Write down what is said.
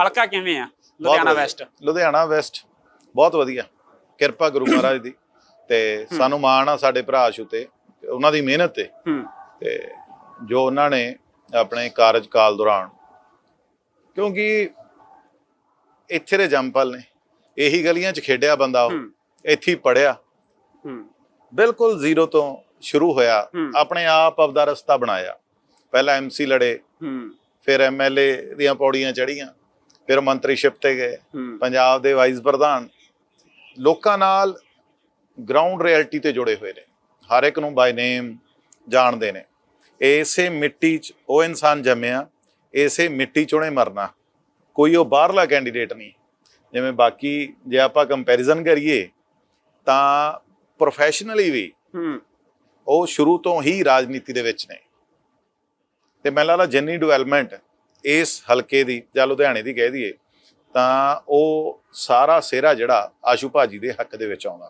ਹਲਕਾ ਕਿਵੇਂ ਆ? ਲੁਧਿਆਣਾ। ਵੈਸਟ। ਲੁਧਿਆਣਾ ਵੈਸਟ ਬਹੁਤ ਵਧੀਆ। ਕਿਰਪਾ ਗੁਰੂ ਮਹਾਰਾਜ ਦੀ। ਤੇ ਸਾਨੂੰ ਮਾਣ ਆ ਸਾਡੇ ਭਰਾ ਆਸ਼ੂ ਤੇ ਉਹਨਾਂ ਦੀ ਮਿਹਨਤ ਤੇ। ਤੇ ਜੋ ਉਹਨਾਂ ਨੇ ਆਪਣੇ ਕਾਰਜਕਾਲ ਦੌਰਾਨ ਕਿਉਂਕਿ ਇੱਥੇ ਦੇ ਜੰਪਲ ਨੇ। ਇਹੀ ਗਲੀਆਂ 'ਚ ਖੇਡਿਆ ਬੰਦਾ ਉਹ। ਇੱਥੇ ਹੀ ਪੜਿਆ ਬਿਲਕੁਲ ਜ਼ੀਰੋ ਤੋਂ ਸ਼ੁਰੂ ਹੋਇਆ। ਆਪਣੇ ਆਪ ਆਪਦਾ ਰਸਤਾ ਬਣਾਇਆ। ਪਹਿਲਾਂ ਐਮਸੀ ਲੜੇ। ਫਿਰ ਐਮਐਲਏ ਦੀਆਂ ਪੌੜੀਆਂ ਚੜੀਆਂ ਫਿਰ ਮੰਤਰੀਸ਼ਿਪ ਤੇ ਗਏ। ਪੰਜਾਬ ਦੇ ਵਾਈਸ ਪ੍ਰਧਾਨ ਲੋਕਾਂ ਨਾਲ ਗਰਾਊਂਡ ਰਿਐਲਿਟੀ ਤੇ ਜੁੜੇ ਹੋਏ ਨੇ। ਹਰ ਇੱਕ ਨੂੰ ਬਾਈ ਨੇਮ ਜਾਣਦੇ ਨੇ। ਇਸੇ ਮਿੱਟੀ 'ਚ ਉਹ ਇਨਸਾਨ ਜੰਮਿਆ ਇਸੇ ਮਿੱਟੀ 'ਚੋਂ ਨੇ ਮਰਨਾ। ਕੋਈ ਉਹ ਬਾਹਰਲਾ ਕੈਂਡੀਡੇਟ ਨਹੀਂ। ਜਿਵੇਂ ਬਾਕੀ ਜੇ ਆਪਾਂ ਕੰਪੈਰੀਜ਼ਨ ਕਰੀਏ ਤਾਂ ਪ੍ਰੋਫੈਸ਼ਨਲੀ ਵੀ ਉਹ ਸ਼ੁਰੂ ਤੋਂ ਹੀ ਰਾਜਨੀਤੀ ਦੇ ਵਿੱਚ ਨੇ। ਤੇ ਮੈਨੂੰ ਲੱਗਦਾ ਜਿੰਨੀ ਡਿਵੈਲਪਮੈਂਟ ਇਸ ਹਲਕੇ ਦੀ ਜਾਂ ਲੁਧਿਆਣੇ ਦੀ ਕਹਿ ਦਈਏ, ਤਾਂ ਉਹ ਸਾਰਾ ਸਿਹਰਾ ਜਿਹੜਾ ਆਸ਼ੂ ਭਾਜੀ ਦੇ ਹੱਕ ਦੇ ਵਿੱਚ ਆਉਂਦਾ।